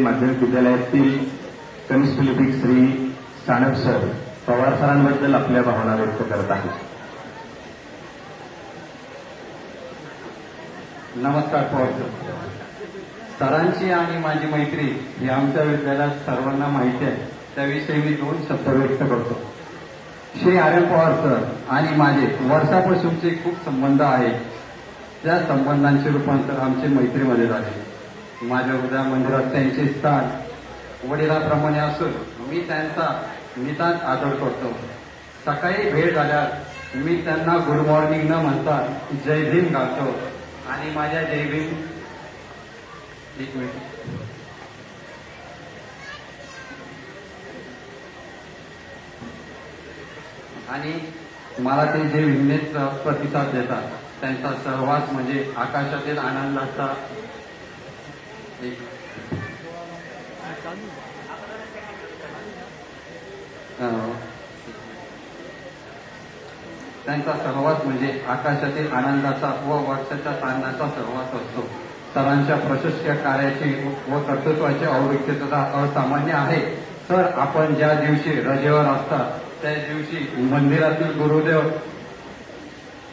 माध्यमिक विद्यालयातील कनिष्ठ लिपिक श्री साणप सर पवार सरांबद्दल आपल्या भावना व्यक्त करत आहेत. नमस्कार पवार सर. सरांची आणि माझी मैत्री ही आमच्या विद्यालयात सर्वांना माहिती आहे. त्याविषयी मी दोन शब्द व्यक्त करतो. श्री आर्यन पवार सर आणि माझे वर्षापासूनचे खूप संबंध आहेत. त्या संबंधांचे रूपांतर आमचे मैत्रीमध्ये झाले. माझ्या उद्या मंदिरात त्यांचे स्थान वडिलाप्रमाणे असून मी त्यांचा नितांत आदर करतो. सकाळी भेट झाल्यास मी त्यांना गुड मॉर्निंग न म्हणता जय भीम घालतो आणि माझ्या जय भीम एक मिनिट. आणि मला ते जे विघ्नेच प्रतिसाद देतात त्यांचा सहवास म्हणजे आकाशातील आनंदाचा त्यांचा सहवास म्हणजे आकाशातील आनंदाचा व वर्षाच्या चांदण्याचा सहवास असतो. सरांच्या प्रशस्त्य कार्याची व कर्तृत्वाची आवृत्तता असामान्य आहे. तर आपण ज्या दिवशी रजेवर असतात त्या दिवशी मंदिरातील गुरुदेव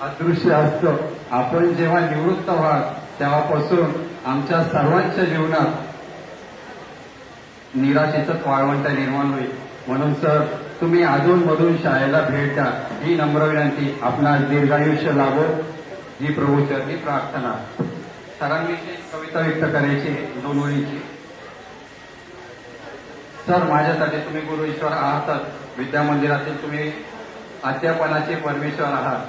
अदृश्य असतं. आपण जेव्हा निवृत्त व्हाल तेव्हापासून आमच्या सर्वांच्या जीवनात निराशेचं वाळवंट निर्माण होईल. म्हणून सर तुम्ही अधूनमधून शाळेला भेट द्या. ही नम्र विनंती. आपणास दीर्घायुष्य लाभो. ही प्रभूचरणी प्रार्थना. सरांनी कविता व्यक्त करायची दोन ओळीची. सर माझ्यासाठी तुम्ही गुरु ईश्वर आहातच विद्या मंदिरातील तुम्ही अध्यापनाचे परमेश्वर आहात.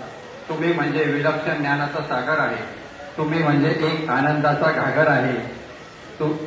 तुम्ही म्हणजे विलक्षण ज्ञानाचा सागर आहे. तुम्ही म्हणजे एक आनंदाचा घागर आहे. तु-